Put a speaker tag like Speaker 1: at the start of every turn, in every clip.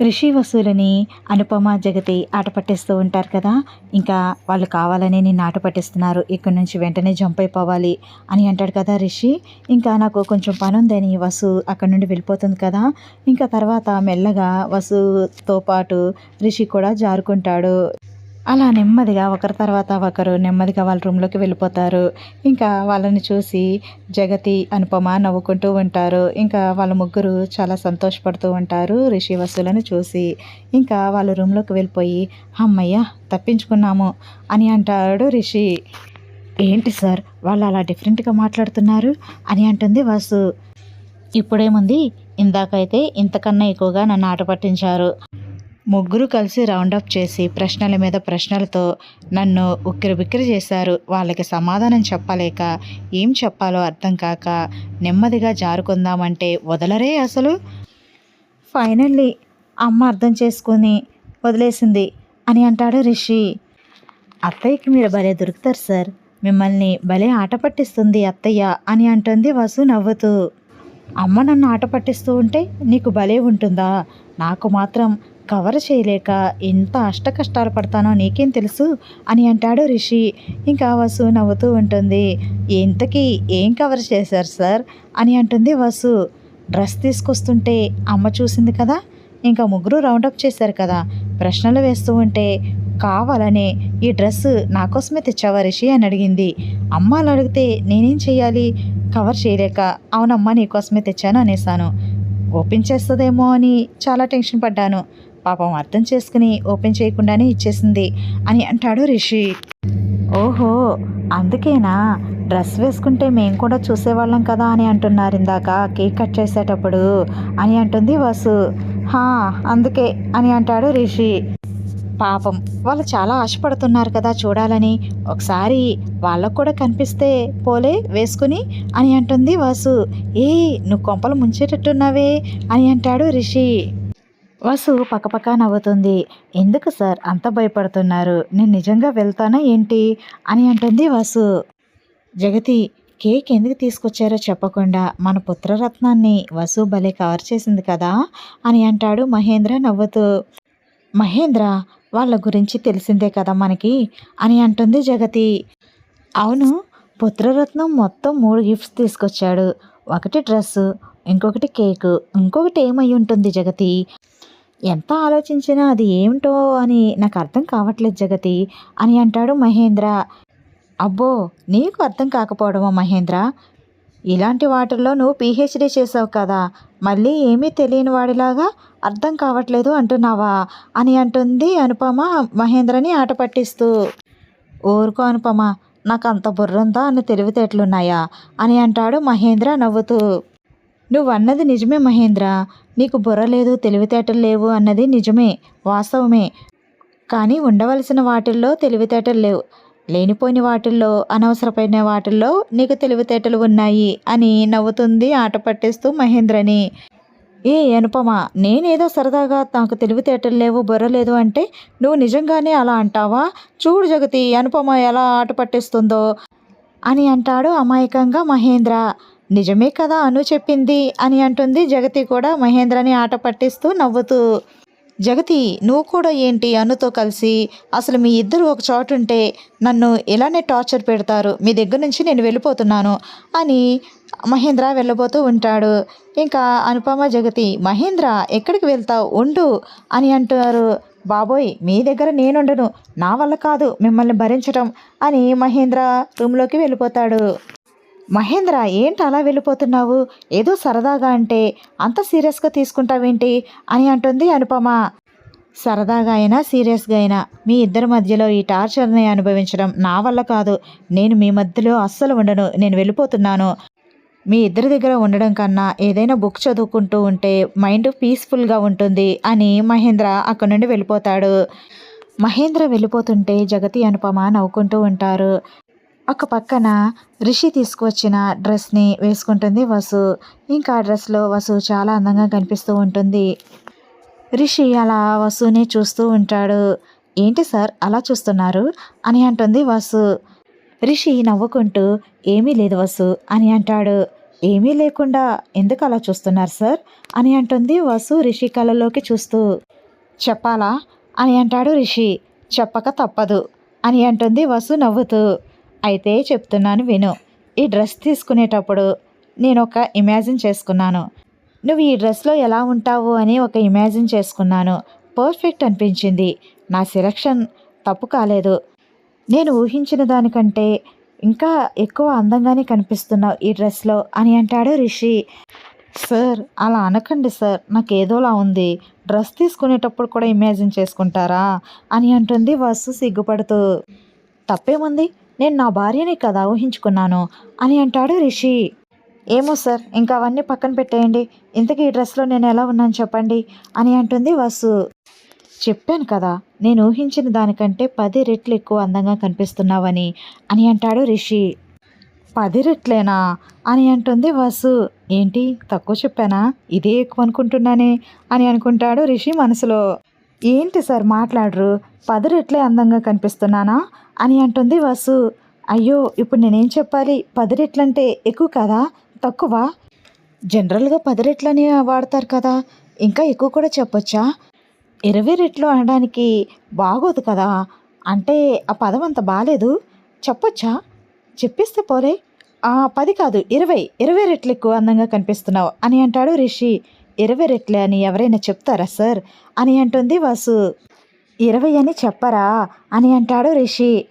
Speaker 1: రిషి వసూలని అనుపమ జగతి ఆట పట్టిస్తూ ఉంటారు కదా. ఇంకా వాళ్ళు కావాలని నేను ఆట పట్టిస్తున్నారు. ఇక్కడి నుంచి వెంటనే జంప్ అయిపోవాలి అని అంటాడు కదా రిషి. ఇంకా నాకు కొంచెం పని ఉందని వసు అక్కడి నుండి వెళ్ళిపోతుంది కదా. ఇంకా తర్వాత మెల్లగా వసుతో పాటు రిషి కూడా జారుకుంటాడు. అలా నెమ్మదిగా ఒకరి తర్వాత ఒకరు నెమ్మదిగా వాళ్ళ రూమ్లోకి వెళ్ళిపోతారు. ఇంకా వాళ్ళని చూసి జగతి అనుపమ నవ్వుకుంటూ ఉంటారు. ఇంకా వాళ్ళ ముగ్గురు చాలా సంతోషపడుతూ ఉంటారు రిషి వసులను చూసి. ఇంకా వాళ్ళ రూమ్లోకి వెళ్ళిపోయి అమ్మయ్య తప్పించుకున్నాము అని అంటాడు రిషి. ఏంటి సార్ వాళ్ళు అలా డిఫరెంట్గా మాట్లాడుతున్నారు? అని అంటుంది వసు. ఇప్పుడేముంది? ఇందాకైతే ఇంతకన్నా ఎక్కువగా నన్ను ఆట పట్టించారు. ముగ్గురు కలిసి రౌండప్ చేసి ప్రశ్నల మీద ప్రశ్నలతో నన్ను ఉక్కిరి బిక్కిరి చేశారు. వాళ్ళకి సమాధానం చెప్పలేక ఏం చెప్పాలో అర్థం కాక నెమ్మదిగా జారుకుందామంటే వదలరే అసలు? ఫైనల్లీ అమ్మ అర్థం చేసుకుని వదిలేసింది అని అంటాడు రిషి. అత్తయ్యకి మీరు భలే దొరుకుతారు సార్. మిమ్మల్ని భలే ఆట పట్టిస్తుంది అత్తయ్య అని అంటుంది వసు నవ్వుతూ. అమ్మ నన్ను ఆట పట్టిస్తూ ఉంటే నీకు భలే ఉంటుందా? నాకు మాత్రం కవర్ చేయలేక ఎంత అష్ట కష్టాలు పడతానో నీకేం తెలుసు? అని అంటాడు రిషి. ఇంకా వసు నవ్వుతూ ఉంటుంది. ఇంతకీ ఏం కవర్ చేశారు సార్? అని అంటుంది వసు. డ్రెస్ తీసుకొస్తుంటే అమ్మ చూసింది కదా? ఇంకా ముగ్గురు రౌండప్ చేశారు కదా? ప్రశ్నలు వేస్తూ ఉంటే కావాలనే ఈ డ్రెస్ నా కోసమే తెచ్చావా రిషి? అని అడిగింది. అమ్మ అలా అడిగితే నేనేం చేయాలి కవర్ చేయలేక అవునమ్మా నీకోసమే తెచ్చాను అనేసాను. ఓపెన్ చేస్తుందేమో అని చాలా టెన్షన్ పడ్డాను. పాపం అర్థం చేసుకుని ఓపెన్ చేయకుండానే ఇచ్చేసింది అని అంటాడు రిషి. ఓహో అందుకేనా? డ్రెస్ వేసుకుంటే మేము కూడా చూసేవాళ్ళం కదా అని అంటున్నారు ఇందాక కేక్ కట్ చేసేటప్పుడు అని అంటుంది వసు. హా అందుకే అని అంటాడు రిషి. పాపం వాళ్ళు చాలా ఆశపడుతున్నారు కదా చూడాలని. ఒకసారి వాళ్ళకు కూడా కనిపిస్తే పోలే వేసుకుని అని అంటుంది వాసు. ఏ నువ్వు కొంపలు ముంచేటట్టున్నావే అని అంటాడు రిషి. వసు పక్కపక్క నవ్వుతుంది. ఎందుకు సార్? అంత భయపడుతున్నారు. నేను నిజంగా వెళ్తానా ఏంటి? అని అంటుంది వసు. జగతి కేక్ ఎందుకు తీసుకొచ్చారో చెప్పకుండా మన పుత్రరత్నాన్ని వసు భలే కవర్ చేసింది కదా? అని అంటాడు మహేంద్ర నవ్వుతూ. మహేంద్ర వాళ్ళ గురించి తెలిసిందే కదా మనకి? అని అంటుంది జగతి. అవును పుత్రరత్నం మొత్తం మూడు గిఫ్ట్స్ తీసుకొచ్చాడు. ఒకటి డ్రెస్సు ఇంకొకటి కేకు ఇంకొకటి ఏమై ఉంటుంది జగతి? ఎంత ఆలోచించినా అది ఏమిటో అని నాకు అర్థం కావట్లేదు జగతి అని అంటాడు మహేంద్ర. అబ్బో నీకు అర్థం కాకపోవడమా మహేంద్ర? ఇలాంటి వాటిల్లో నువ్వు పీహెచ్డీ చేసావు కదా మళ్ళీ ఏమీ తెలియని వాడిలాగా అర్థం కావట్లేదు అంటున్నావా అని అంటుంది అనుపమ మహేంద్రని ఆట పట్టిస్తూ. ఊరుకో అనుపమ నాకు అంత బుర్రందా అని తెలివితేటలున్నాయా అని అంటాడు మహేంద్ర నవ్వుతూ. నువ్వు అన్నది నిజమే మహేంద్ర నీకు బుర్ర లేదు తెలివితేటలు లేవు అన్నది నిజమే వాస్తవమే. కానీ ఉండవలసిన వాటిల్లో తెలివితేటలు లేవు. లేనిపోయిన వాటిల్లో అనవసరమైన వాటిల్లో నీకు తెలివితేటలు ఉన్నాయి అని నవ్వుతుంది ఆట పట్టిస్తూ మహేంద్రని. ఏ అనుపమ నేనేదో సరదాగా నాకు తెలివితేటలు లేవు బుర్ర లేదు అంటే నువ్వు నిజంగానే అలా అంటావా? చూడు జగతి అనుపమ ఎలా ఆట పట్టిస్తుందో అని అంటాడు అమాయకంగా మహేంద్ర. నిజమే కదా అను చెప్పింది అని అంటుంది జగతి కూడా మహేంద్రని ఆట పట్టిస్తూ నవ్వుతూ. జగతి నువ్వు కూడా ఏంటి అనుతో కలిసి? అసలు మీ ఇద్దరు ఒక చోటు ఉంటే నన్ను ఇలానే టార్చర్ పెడతారు? మీ దగ్గర నుంచి నేను వెళ్ళిపోతున్నాను అని మహేంద్ర వెళ్ళబోతూ ఉంటాడు. ఇంకా అనుపమ జగతి మహేంద్ర ఎక్కడికి వెళ్తావు? ఉండు అని అంటారు. బాబోయ్ మీ దగ్గర నేనుండను. నా వల్ల కాదు మిమ్మల్ని భరించటం అని మహేంద్ర రూమ్లోకి వెళ్ళిపోతాడు. మహేంద్ర ఏంటి అలా వెళ్ళిపోతున్నావు? ఏదో సరదాగా అంటే అంత సీరియస్గా తీసుకుంటావేంటి? అని అంటుంది అనుపమ. సరదాగా అయినా సీరియస్గా అయినా మీ ఇద్దరి మధ్యలో ఈ టార్చర్ని అనుభవించడం నా వల్ల కాదు. నేను మీ మధ్యలో అస్సలు ఉండను. నేను వెళ్ళిపోతున్నాను. మీ ఇద్దరి దగ్గర ఉండడం కన్నా ఏదైనా బుక్ చదువుకుంటూ ఉంటే మైండ్ పీస్ఫుల్గా ఉంటుంది అని మహేంద్ర అక్కడి నుండి వెళ్ళిపోతాడు. మహేంద్ర వెళ్ళిపోతుంటే జగతి అనుపమ నవ్వుకుంటూ ఉంటారు. ఒక పక్కన రిషి తీసుకువచ్చిన డ్రెస్ని వేసుకుంటుంది వసు. ఇంకా ఆ డ్రెస్లో వసు చాలా అందంగా కనిపిస్తూ ఉంటుంది. రిషి అలా వసుని చూస్తూ ఉంటాడు. ఏంటి సార్ అలా చూస్తున్నారు? అని అంటుంది వసు. రిషి నవ్వుకుంటూ ఏమీ లేదు వసు అని అంటాడు. ఏమీ లేకుండా ఎందుకు అలా చూస్తున్నారు సార్? అని అంటుంది వసు రిషి కళ్ళలోకి చూస్తూ. చెప్పాలా? అని అంటాడు రిషి. చెప్పక తప్పదు అని అంటుంది వసు నవ్వుతూ. అయితే చెప్తున్నాను విను. ఈ డ్రెస్ తీసుకునేటప్పుడు నేను ఒక ఇమాజిన్ చేసుకున్నాను. నువ్వు ఈ డ్రెస్లో ఎలా ఉంటావు అని ఒక ఇమాజిన్ చేసుకున్నాను. పర్ఫెక్ట్ అనిపించింది. నా సెలక్షన్ తప్పు కాలేదు. నేను ఊహించిన దానికంటే ఇంకా ఎక్కువ అందంగానే కనిపిస్తున్నావు ఈ డ్రెస్లో అని అంటాడు రిషి. సార్ అలా అనకండి సార్. నాకు ఏదోలా ఉంది. డ్రెస్ తీసుకునేటప్పుడు కూడా ఇమాజిన్ చేసుకుంటారా? అని అంటుంది వసు సిగ్గుపడుతూ. తప్పేముంది? నేను నా భార్యని కదా ఊహించుకున్నాను అని అంటాడు రిషి. ఏమో సార్ ఇంకా అవన్నీ పక్కన పెట్టేయండి. ఇంతకీ ఈ డ్రెస్లో నేను ఎలా ఉన్నాను చెప్పండి అని అంటుంది వసు. చెప్పాను కదా నేను ఊహించిన దానికంటే పది రెట్లు ఎక్కువ అందంగా కనిపిస్తున్నావని అని అంటాడు రిషి. పది రెట్లేనా అని అంటుంది వసు. ఏంటి తక్కువ చెప్పానా? ఇదే ఎక్కువ అనుకుంటున్నానే అని అనుకుంటాడు రిషి మనసులో. ఏంటి సార్ మాట్లాడరు? పది రెట్లే అందంగా కనిపిస్తున్నానా? అని అంటుంది వసు. అయ్యో ఇప్పుడు నేనేం చెప్పాలి? పదిరెట్లంటే ఎక్కువ కదా? తక్కువ? జనరల్గా పదిరెట్లని వాడతారు కదా? ఇంకా ఎక్కువ కూడా చెప్పొచ్చా? ఇరవై రెట్లు అనడానికి బాగోదు కదా? అంటే ఆ పదం అంత బాగాలేదు చెప్పొచ్చా? చెప్పిస్తే పోలే. పది కాదు ఇరవై. ఇరవై రెట్లు ఎక్కువ అందంగా కనిపిస్తున్నావు అని అంటాడు రిషి. ఇరవై రెట్లే అని ఎవరైనా చెప్తారా సార్? అని అంటుంది వాసు. ఇరవై అని చెప్పరా? అని అంటాడు రిషి.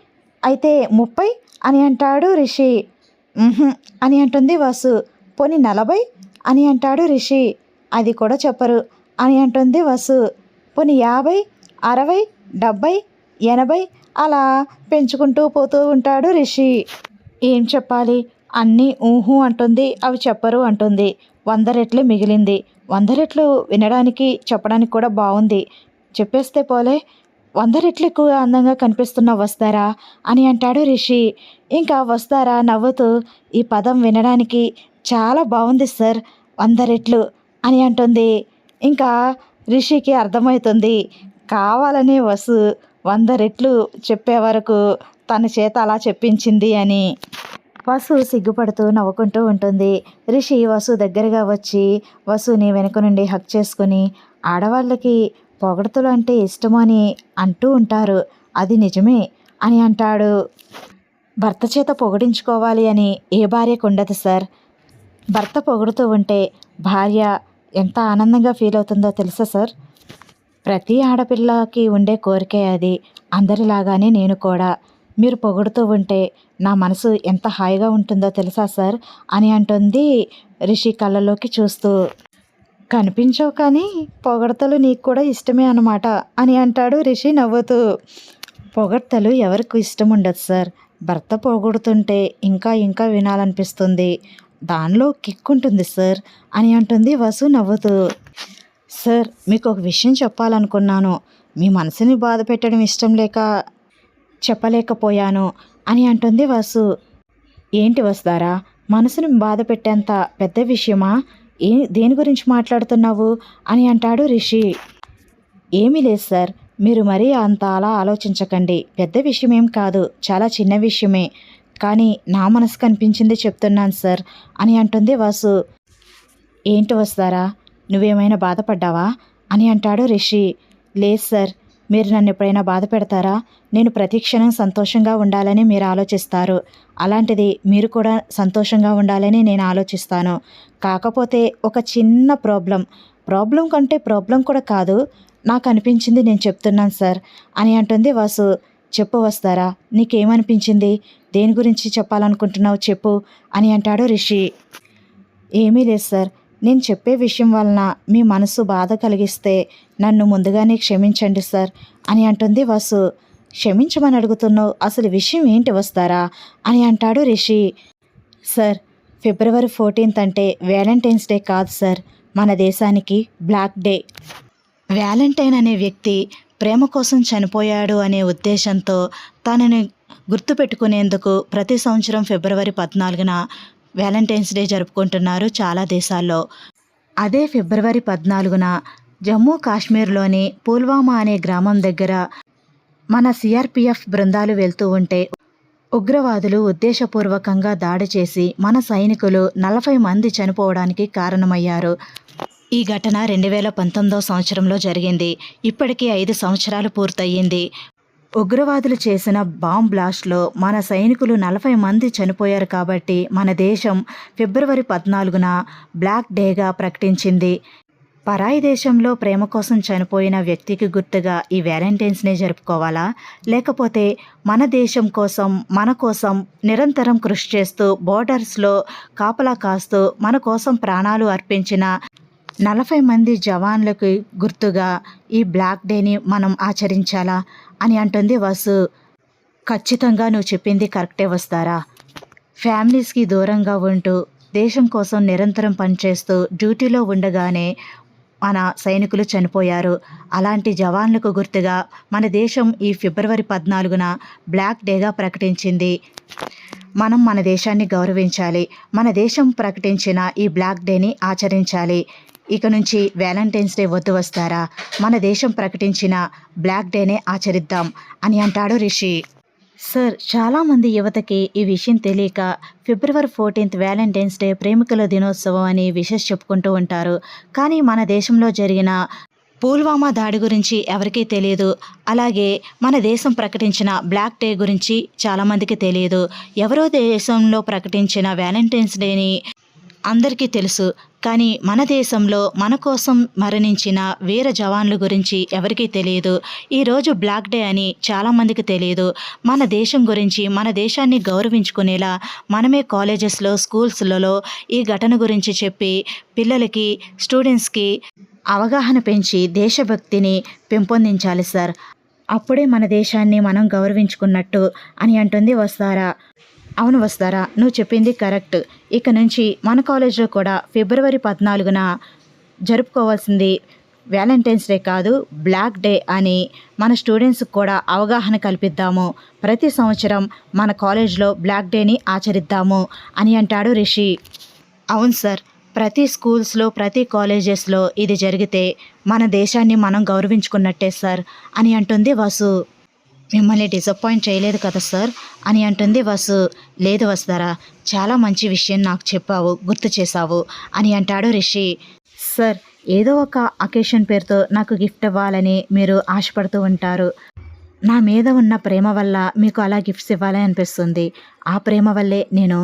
Speaker 1: అయితే ముప్పై? అని అంటాడు రిషి. అని అంటుంది వాసు. పోని నలభై? అని అంటాడు రిషి. అది కూడా చెప్పరు. అని అంటుంది వసు. పోని యాభై? అరవై? డెబ్భై ఎనభై? అలా పెంచుకుంటూ పోతూ ఉంటాడు రిషి. ఏం చెప్పాలి? అన్నీ ఊహు అంటుంది అవి చెప్పరు అంటుంది. వంద రెట్లు మిగిలింది. వంద రెట్లు వినడానికి చెప్పడానికి కూడా బాగుంది చెప్పేస్తే పోలే వంద రెట్లు ఎక్కువ అందంగా కనిపిస్తున్న వస్తారా అని అంటాడు రిషి. ఇంకా వస్తారా నవ్వుతూ ఈ పదం వినడానికి చాలా బాగుంది సార్ వంద రెట్లు అని అంటుంది. ఇంకా రిషికి అర్థమవుతుంది కావాలనే వసు వంద రెట్లు చెప్పే వరకు తన చేత అలా చెప్పించింది అని. వసు సిగ్గుపడుతూ నవ్వుకుంటూ ఉంటుంది. రిషి వసు దగ్గరగా వచ్చి వసుని వెనుక నుండి హక్ చేసుకుని ఆడవాళ్ళకి పొగడతలు అంటే ఇష్టమని అంటూ ఉంటారు. అది నిజమే అని అంటాడు. భర్త చేత పొగిడించుకోవాలి అని ఏ భార్యకు ఉండదు సార్. భర్త పొగుడుతూ ఉంటే భార్య ఎంత ఆనందంగా ఫీల్ అవుతుందో తెలుసా సార్? ప్రతి ఆడపిల్లకి ఉండే కోరికే అది. అందరిలాగానే నేను కూడా. మీరు పొగుడుతూ ఉంటే నా మనసు ఎంత హాయిగా ఉంటుందో తెలుసా సార్? అని అంటుంది రిషి కళ్ళలోకి చూస్తూ. కనిపించవు కానీ పొగడతలు నీకు కూడా ఇష్టమే అనమాట అని అంటాడు రిషి నవ్వుతూ. పొగడ్తలు ఎవరికి ఇష్టం ఉండదు సార్. భర్త పొగుడుతుంటే ఇంకా ఇంకా వినాలనిపిస్తుంది. దానిలో కిక్ ఉంటుంది సార్ అని అంటుంది వసు నవ్వుతూ. సార్ మీకు ఒక విషయం చెప్పాలనుకున్నాను. మీ మనసుని బాధ పెట్టడం ఇష్టం లేక చెప్పలేకపోయాను అని అంటుంది వసు. ఏంటి వస్తారా మనసును బాధ పెట్టేంత పెద్ద విషయమా? ఏ దేని గురించి మాట్లాడుతున్నావు? అని అంటాడు రిషి. ఏమీ లేదు సార్ మీరు మరీ అంత అలా ఆలోచించకండి. పెద్ద విషయం ఏం కాదు చాలా చిన్న విషయమే. కానీ నా మనసు కనిపించింది చెప్తున్నాను సార్ అని అంటుంది వాసు. ఏంటి వస్తారా నువ్వేమైనా బాధపడ్డావా? అని అంటాడు రిషి. లేదు సార్ మీరు నన్ను ఎప్పుడైనా బాధ పెడతారా? నేను ప్రతిక్షణం సంతోషంగా ఉండాలని మీరు ఆలోచిస్తారు. అలాంటిది మీరు కూడా సంతోషంగా ఉండాలని నేను ఆలోచిస్తాను. కాకపోతే ఒక చిన్న ప్రాబ్లం. ప్రాబ్లం కంటే ప్రాబ్లం కూడా కాదు. నాకు అనిపించింది నేను చెప్తున్నాను సార్ అని అంటుంది వాసు. చెప్పు వస్తారా? నీకేమనిపించింది? దేని గురించి చెప్పాలనుకుంటున్నావు చెప్పు అని అంటాడు రిషి. ఏమీ లేదు సార్. నేను చెప్పే విషయం వలన మీ మనసు బాధ కలిగిస్తే నన్ను ముందుగానే క్షమించండి సార్ అని అంటుంది వసు. క్షమించమని అడుగుతున్నావు? అసలు విషయం ఏంటి వస్తారా? అని అంటాడు రిషి. సార్ ఫిబ్రవరి ఫోర్టీన్త్ అంటే వ్యాలంటైన్స్ డే కాదు సార్. మన దేశానికి బ్లాక్ డే. వ్యాలంటైన్ అనే వ్యక్తి ప్రేమ కోసం చనిపోయాడు అనే ఉద్దేశంతో తనని గుర్తుపెట్టుకునేందుకు ప్రతి సంవత్సరం ఫిబ్రవరి పద్నాలుగున వ్యాలంటైన్స్ డే జరుపుకుంటున్నారు చాలా దేశాల్లో. అదే ఫిబ్రవరి పద్నాలుగున జమ్మూ కాశ్మీర్లోని పుల్వామా అనే గ్రామం దగ్గర మన సిఆర్పిఎఫ్ బృందాలు వెళ్తూ ఉంటే ఉగ్రవాదులు ఉద్దేశపూర్వకంగా దాడి చేసి మన సైనికులు నలభై మంది చనిపోవడానికి కారణమయ్యారు. ఈ ఘటన రెండు వేల పంతొమ్మిదో సంవత్సరంలో జరిగింది. ఇప్పటికీ ఐదు సంవత్సరాలు పూర్తయింది. ఉగ్రవాదులు చేసిన బాంబ్ బ్లాస్ట్లో మన సైనికులు నలభై మంది చనిపోయారు కాబట్టి మన దేశం ఫిబ్రవరి పద్నాలుగున బ్లాక్ డేగా ప్రకటించింది. పరాయి దేశంలో ప్రేమ కోసం చనిపోయిన వ్యక్తికి గుర్తుగా ఈ వ్యాలంటైన్స్ జరుపుకోవాలా? లేకపోతే మన దేశం కోసం మన కోసం నిరంతరం కృషి చేస్తూ బోర్డర్స్లో కాపలా కాస్తూ మన కోసం ప్రాణాలు అర్పించిన నలభై మంది జవాన్లకు గుర్తుగా ఈ బ్లాక్ డేని మనం ఆచరించాలా? అని అంటుంది వసు. ఖచ్చితంగా నువ్వు చెప్పింది కరెక్టే వస్తారా? ఫ్యామిలీస్కి దూరంగా ఉంటూ దేశం కోసం నిరంతరం పనిచేస్తూ డ్యూటీలో ఉండగానే మన సైనికులు చనిపోయారు. అలాంటి జవాన్లకు గుర్తుగా మన దేశం ఈ ఫిబ్రవరి పద్నాలుగున బ్లాక్ డేగా ప్రకటించింది. మనం మన దేశాన్ని గౌరవించాలి. మన దేశం ప్రకటించిన ఈ బ్లాక్ డేని ఆచరించాలి. ఇక నుంచి వ్యాలంటైన్స్ డే వద్దు వస్తారా? మన దేశం ప్రకటించిన బ్లాక్ డేనే ఆచరిద్దాం అని అంటాడు రిషి. సార్ చాలామంది యువతకి ఈ విషయం తెలియక ఫిబ్రవరి ఫోర్టీన్త్ వ్యాలంటైన్స్ డే ప్రేమికుల దినోత్సవం అని విషెస్ చెప్పుకుంటూ ఉంటారు. కానీ మన దేశంలో జరిగిన పుల్వామా దాడి గురించి ఎవరికీ తెలియదు. అలాగే మన దేశం ప్రకటించిన బ్లాక్ డే గురించి చాలామందికి తెలియదు. ఎవరో దేశంలో ప్రకటించిన వ్యాలంటైన్స్ డేని అందరికీ తెలుసు. కానీ మన దేశంలో మన కోసం మరణించిన వీర జవాన్ల గురించి ఎవరికీ తెలియదు. ఈరోజు బ్లాక్ డే అని చాలామందికి తెలియదు. మన దేశం గురించి మన దేశాన్ని గౌరవించుకునేలా మనమే కాలేజెస్లో స్కూల్స్లలో ఈ ఘటన గురించి చెప్పి పిల్లలకి స్టూడెంట్స్కి అవగాహన పెంచి దేశభక్తిని పెంపొందించాలి సార్. అప్పుడే మన దేశాన్ని మనం గౌరవించుకున్నట్టు అని అంటుంది వస్తారా? అవును వస్తారా? నువ్వు చెప్పింది కరెక్ట్. ఇక నుంచి మన కాలేజ్లో కూడా ఫిబ్రవరి పద్నాలుగున జరుపుకోవాల్సింది వ్యాలంటైన్స్ డే కాదు బ్లాక్ డే అని మన స్టూడెంట్స్కి కూడా అవగాహన కల్పిద్దాము. ప్రతి సంవత్సరం మన కాలేజ్లో బ్లాక్ డేని ఆచరిద్దాము అని అంటాడు రిషి. అవును సార్. ప్రతి స్కూల్స్లో ప్రతి కాలేజెస్లో ఇది జరిగితే మన దేశాన్ని మనం గౌరవించుకున్నట్టే సార్ అని అంటుంది వసు. మిమ్మల్ని డిసప్పాయింట్ చేయలేదు కదా సార్ అని అంటుంది వసు. లేదు వస్తారా చాలా మంచి విషయం నాకు చెప్పావు గుర్తు చేశావు అని అంటాడు రిషి. సార్ ఏదో ఒక అకేషన్ పేరుతో నాకు గిఫ్ట్ ఇవ్వాలని మీరు ఆశపడుతూ ఉంటారు. నా మీద ఉన్న ప్రేమ వల్ల మీకు అలా గిఫ్ట్స్ ఇవ్వాలని అనిపిస్తుంది. ఆ ప్రేమ వల్లే నేను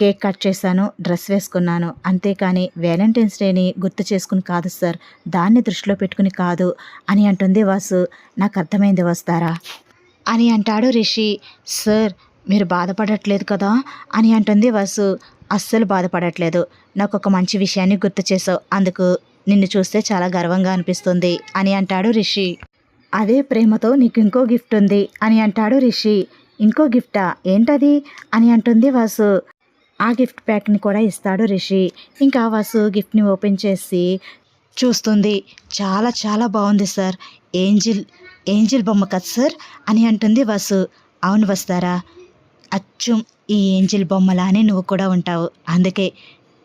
Speaker 1: కేక్ కట్ చేశాను డ్రెస్ వేసుకున్నాను. అంతేకాని వ్యాలంటైన్స్ డేని గుర్తు చేసుకుని కాదు సార్ దాన్ని దృష్టిలో పెట్టుకుని కాదు అని అంటుంది వాసు. నాకు అర్థమైంది వస్తారా? అని అంటాడు రిషి. సార్ మీరు బాధపడట్లేదు కదా? అని అంటుంది వాసు. అస్సలు బాధపడట్లేదు. నాకు ఒక మంచి విషయాన్ని గుర్తు చేసావు అందుకు నిన్ను చూస్తే చాలా గర్వంగా అనిపిస్తుంది అని అంటాడు రిషి. అదే ప్రేమతో నీకు ఇంకో గిఫ్ట్ ఉంది అని అంటాడు రిషి. ఇంకో గిఫ్టా? ఏంటది? అని అంటుంది వాసు. ఆ గిఫ్ట్ ప్యాక్ని కూడా ఇస్తాడు రిషి. ఇంకా వాసు గిఫ్ట్ని ఓపెన్ చేసి చూస్తుంది. చాలా చాలా బాగుంది సార్. ఏంజిల్ ఏంజిల్ బొమ్మ కదా సార్? అని అంటుంది వసు. అవును వస్తారా? అచ్చం ఈ ఏంజిల్ బొమ్మలానే నువ్వు కూడా ఉంటావు. అందుకే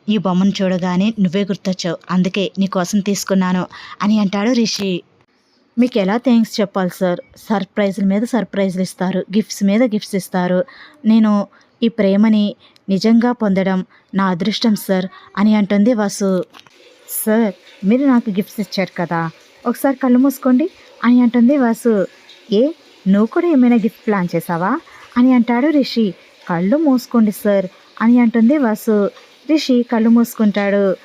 Speaker 1: ఈ బొమ్మను చూడగానే నువ్వే గుర్తొచ్చావు. అందుకే నీ కోసం తీసుకున్నాను అని అంటాడు రిషి. మీకు ఎలా థ్యాంక్స్ చెప్పాలి సార్? సర్ప్రైజుల మీద సర్ప్రైజులు ఇస్తారు. గిఫ్ట్స్ మీద గిఫ్ట్స్ ఇస్తారు. నేను ఈ ప్రేమని నిజంగా పొందడం నా అదృష్టం సార్ అని అంటుంది వాసు. సార్ మీరు నాకు గిఫ్ట్స్ ఇచ్చారు కదా ఒకసారి కళ్ళు మూసుకోండి అని అంటుంది వాసు. ఏ నువ్వు కూడా ఏమైనా గిఫ్ట్ ప్లాన్ చేసావా అని అంటాడు రిషి. కళ్ళు మూసుకోండి సార్ అని అంటుంది వాసు. రిషి కళ్ళు మూసుకుంటాడు.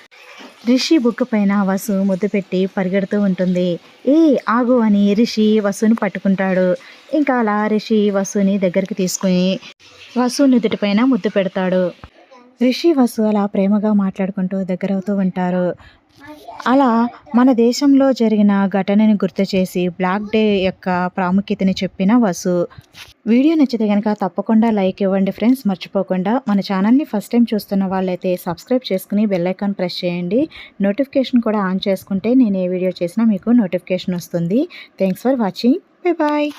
Speaker 1: రిషి బుక్ పైన వసు ముద్దు పెట్టి పరిగెడుతూ ఉంటుంది. ఏ ఆగు అని రిషి వసుని పట్టుకుంటాడు. ఇంకా అలా రిషి వసుని దగ్గరికి తీసుకుని వసు నుదుటిపైన ముద్దు పెడతాడు. రిషి వసు అలా ప్రేమగా మాట్లాడుకుంటూ దగ్గరవుతూ ఉంటారు. అలా మన దేశంలో జరిగిన ఘటనని గుర్తు చేసి బ్లాక్ డే యొక్క ప్రాముఖ్యతని చెప్పిన వసు వీడియో నచ్చితే కనుక తప్పకుండా లైక్ ఇవ్వండి ఫ్రెండ్స్. మర్చిపోకుండా మన ఛానల్ని ఫస్ట్ టైం చూస్తున్న వాళ్ళైతే సబ్స్క్రైబ్ చేసుకుని బెల్లైకాన్ ప్రెస్ చేయండి. నోటిఫికేషన్ కూడా ఆన్ చేసుకుంటే నేను ఏ వీడియో చేసినా మీకు నోటిఫికేషన్ వస్తుంది. Thanks for watching. Bye bye.